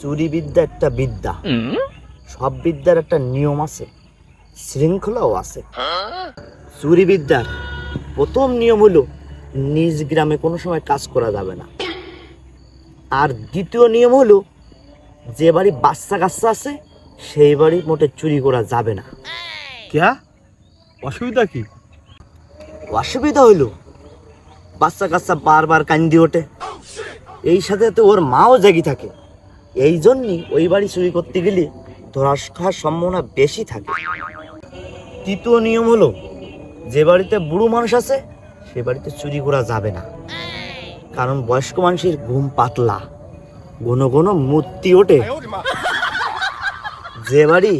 চুরি বিদ্যা একটা বিদ্যা। সব বিদ্যার একটা নিয়ম আছে শৃঙ্খলাও আছে। চুরি বিদ্যার প্রথম নিয়ম হলো নিজ গ্রামে কোনো সময় কাজ করা যাবে না। আর দ্বিতীয় নিয়ম হলো যে বাড়ি বাচ্চা কাচ্চা আছে সেই বাড়ি মোটে চুরি করা যাবে না। ক্যা? অসুবিধা কি? অসুবিধা হইল। বাচ্চা কাচ্চা বারবার কান্দি ওঠে। এই সাথে তো ওর মাও জাগি থাকে। এই জন্যই ওই বাড়ি চুরি করতে গেলে ধরাস খাওয়ার সম্ভাবনা বেশি থাকে। তৃতীয় নিয়ম হলো, যে বাড়িতে বুড়ো মানুষ আছে, সে বাড়িতে চুরি করা যাবে না। কারণ বয়স্ক মানুষের ঘুম পাতলা। ঘন ঘন মূর্তি ওঠে। যে বাড়ি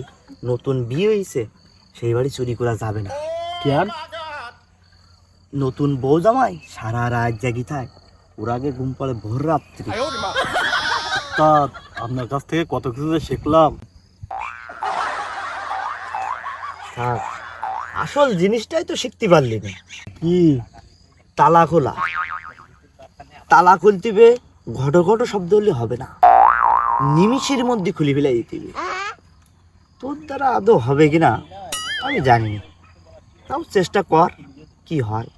নতুন বিয়ে হয়েছে সেই বাড়ি চুরি করা যাবে না। কেন নতুন বউ জামাই সারা রাত জাগি থাক। ওর আগে ঘুম পড়ে ভোর রাত্রি। তা আপনার কাছ থেকে কত কিছু যে শিখলাম। আসল জিনিসটাই তো শিখতে পারলি না। কি? তালা খোলা। তালা খুলতিবে ঘটো ঘটো শব্দ হলে হবে না। নিমিষের মধ্যে খুলে ফেলাই দিতে তোর দ্বারা আদৌ হবে কিনা আমি জানি তাও চেষ্টা কর কি হয়।